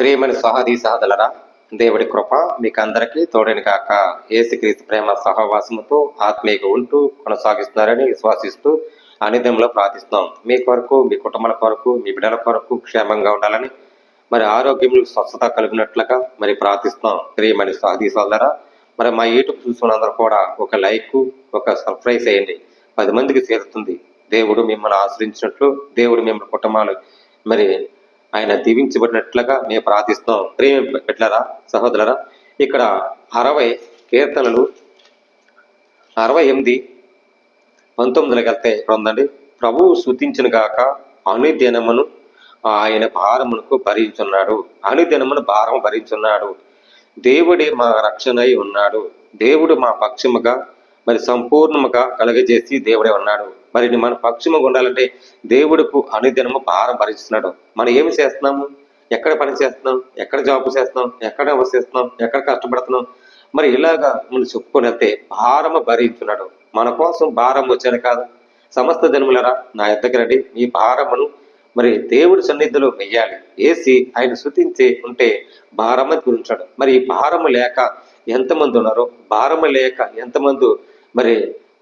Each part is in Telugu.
ప్రియమైన సహదీ సహదలరా దేవుడి కృప మీకు అందరికీ తోడని కాక ఏసుక్రీస్తు ప్రేమ సహవాసముతో ఆత్మీయగా ఉంటూ కొనసాగిస్తున్నారని విశ్వాసిస్తూ అనిదంలో ప్రార్థిస్తున్నాం. మీ కొరకు మీ కుటుంబాల కొరకు మీ బిడ్డల కొరకు క్షేమంగా ఉండాలని మరి ఆరోగ్యములు స్వస్థత కలిగినట్లుగా మరి ప్రార్థిస్తున్నాం. ప్రియమైన సహదీ సోదరా మరి మా యూట్యూబ్ చూసుకున్నందరూ కూడా ఒక లైక్ ఒక సర్ప్రైజ్ చేయండి. పది మందికి చేరుతుంది. దేవుడు మిమ్మల్ని ఆశ్రయించినట్లు దేవుడు మిమ్మల్ని కుటుంబాలు మరి ఆయన దీవించబడినట్లుగా మేము ప్రార్థిస్తున్నాం. ప్రేమ పెట్టారా సహోదరరా ఇక్కడ అరవై కీర్తనలు అరవై ఎనిమిది పంతొమ్మిదిలోకి వెళ్తే ఇక్కడ ఉందండి. ప్రభువు శుతించిన గాక అనుదినమును ఆయన భారమునకు భరించున్నాడు. అనుదినమును భారం భరించున్నాడు. దేవుడే మా రక్షణై ఉన్నాడు. దేవుడు మా పక్షముగా మరి సంపూర్ణముగా కలగజేసి దేవుడే ఉన్నాడు. మరి మన పక్షముగా ఉండాలంటే దేవుడుకు అనుదినము భారం భరిస్తున్నాడు. మనం ఏమి చేస్తున్నాము? ఎక్కడ పని చేస్తున్నాం? ఎక్కడ జాబ్ చేస్తున్నాం? ఎక్కడ వర్క్ చేస్తున్నాం? ఎక్కడ కష్టపడుతున్నాం? మరి ఇలాగా మనం చెప్పుకొని వెళ్తే భారము భరించున్నాడు మన కోసం భారం వచ్చాను కాదు. సమస్త జన్ములరా నా ఎద్దకు రండి. ఈ భారమును మరి దేవుడి సన్నిధిలో వెయ్యాలి. వేసి ఆయన శృతించి ఉంటే భారమ గురించాడు. మరి ఈ భారము లేక ఎంతమంది ఉన్నారో భారము లేక ఎంతమంది మరి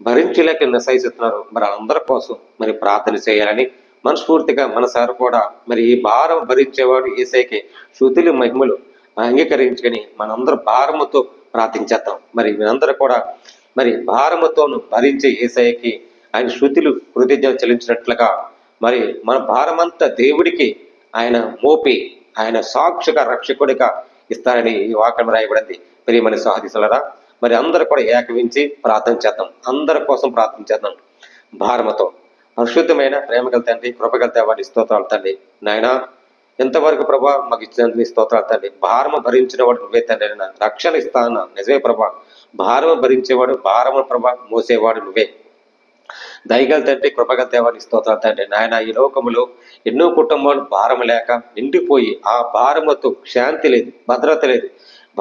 భరించలేక నిశ్చయిస్తున్నారు మరి అందరి కోసం మరి ప్రార్థన చేయాలని మనస్ఫూర్తిగా మనసారు కూడా మరి ఈ భారం భరించేవాడు ఏసైకి శృతులు మహిమలు అంగీకరించుకొని మనందరూ భారముతో ప్రార్థించేద్దాం. మరి మీరందరూ కూడా మరి భారముతోను భరించే ఏసైకి ఆయన శృతులు కృతజ్ఞత చెల్లించినట్లుగా మరి మన భారమంతా దేవుడికి ఆయన మోపి ఆయన సాక్షిగా రక్షకుడిగా ఇస్తారని ఈ వాక్యం రాయబడింది. ప్రియమని సహదిసలరా మరి అందరు కూడా ఏకవించి ప్రార్థన చేద్దాం. అందరి కోసం ప్రార్థన చేద్దాం. భారమతో. పరిశుద్ధమైన ప్రేమగల తండ్రి కృపగల దేవాడి స్తోత్రాలు తండ్రి. నాయన ఎంతవరకు ప్రభా మాకు ఇచ్చినందుకు నీ స్తోత్రాలు తండ్రి. భారము భరించిన వాడు నువ్వే తండ్రి రక్షణ ఇస్తాన. నిజమే ప్రభా. భారము భరించేవాడు భారము ప్రభా మోసేవాడు నువ్వే. దయగల తండ్రి కృపగల దేవానికి స్తోత్రాలు తండ్రి. నాయన ఈ లోకములో ఎన్నో కుటుంబాలు భారం లేక నిండిపోయి ఆ భారముతో శాంతి లేదు భద్రత లేదు.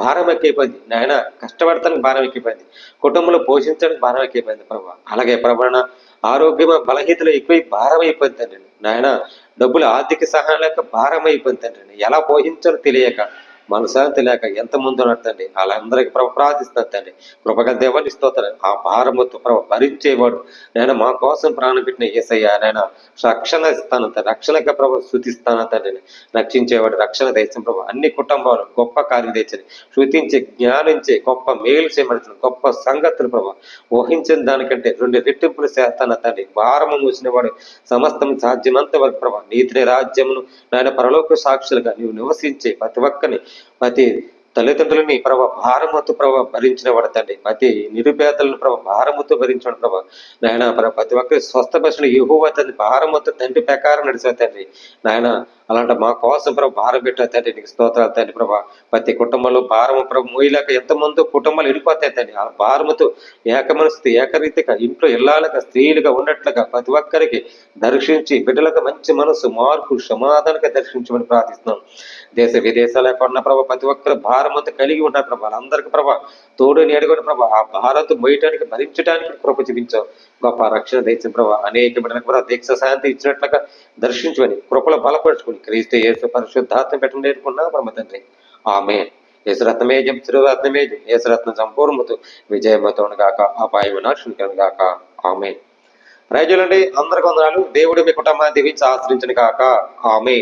భారం ఎక్కిపోయింది నాయన కష్టపడతానికి భారం ఎక్కిపోయింది కుటుంబంలో పోషించడానికి భారం ఎక్కిపోయింది ప్రభా. అలాగే ప్రభాన ఆరోగ్యం బలహీతలు ఎక్కువై భారం అయిపోయింది తండ్రి. నాయన డబ్బులు ఆర్థిక సహాయం లేక భారం అయిపోయింది తండ్రి. ఎలా పోషించాలో తెలియక మనశాంతి లేక ఎంతమంది ఉన్నట్టండి వాళ్ళందరికీ ప్రభు ప్రార్థిస్తాను తండ్రి. కృపగల దేవాన్ని స్తోత్రం ఆ భారముతో ప్రభు భరించేవాడు. నేను మా కోసం ప్రాణం పెట్టిన ఏసయ్యా నేను రక్షణ ఇస్తాను తండ్రి. రక్షణగా ప్రభు శృతిస్తాను తండ్రి. రక్షించేవాడు రక్షణ దేశం ప్రభు. అన్ని కుటుంబాలు గొప్ప కార్యం తెచ్చని శృతించి జ్ఞానించే గొప్ప మేలు చేయబడుతుంది గొప్ప సంగతులు ప్రభు ఊహించిన దానికంటే రెండు రెట్టింపులు చేస్తాను తండ్రి. భారము మూసిన వాడు సమస్తం సాధ్యమంత వరకు ప్రభు నీతిని రాజ్యమును నాయన పరలోక సాక్షులుగా నీవు నివసించే ప్రతి ఒక్కరిని ప్రతి తల్లిదండ్రులని ప్రభా భారముతో ప్రభా భరించిన వాడు తండ్రి. ప్రతి నిరుపేదలను ప్రభా భారముతో భరించాడు ప్రభా. నాయన ప్రభా ప్రతి ఒక్కరి స్వస్థపరిచిన యహోవ తండ్రి భారముతో తండ్రి ప్రకారం నడిచే తండ్రి. నాయన అలాంటి మా కోసం ప్రభు భారం పెట్టారు తండ్రి నీకు స్తోత్రాలు తండ్రి ప్రభా. ప్రతి కుటుంబంలో భారము ప్రభు మోయలేక ఎంతమందో కుటుంబాలు వెళ్ళిపోతాయి తండ్రి. ఆ భారముతో ఏకమనస్థితి ఏకరీతిగా ఇంట్లో ఇల్లాలుగా స్త్రీలుగా ఉన్నట్లుగా ప్రతి ఒక్కరికి దర్శించి బిడ్డలకు మంచి మనసు మార్పు సమాధానంగా దర్శించమని ప్రార్థిస్తున్నాం. దేశ విదేశాల కొన్న ప్రభు ప్రతి ఒక్కరు భారమంతా కలిగి ఉన్నారు ప్రభా. అందరికి ప్రభా తోడు నేడుకొని ప్రభా ఆ భారత మోయటానికి భరించడానికి కృప చూపించావు. గొప్ప రక్షణ దయచిన ప్రభా అనేక బిడ్డలకు కూడా దీక్ష శాంతి ఇచ్చినట్లుగా దర్శించుకొని కృపలో బలపరుచుకొని క్రీస్తు యేసు పరిశుద్ధాత్మ పెట్టడం నేర్చుకున్నా బ్రహ్మ తండ్రి. ఆమె యేసురత్నమేజం తిరురత్నమేజం యేసురత్న సంపూర్ణముతో విజయమతోను గాక అపాయ వినాశునికను గాక ఆమె రైతులండి అందరికి వందనాలు. దేవుడు మీ కుటుంబాన్ని దీవించి ఆశ్రయించను కాక ఆమె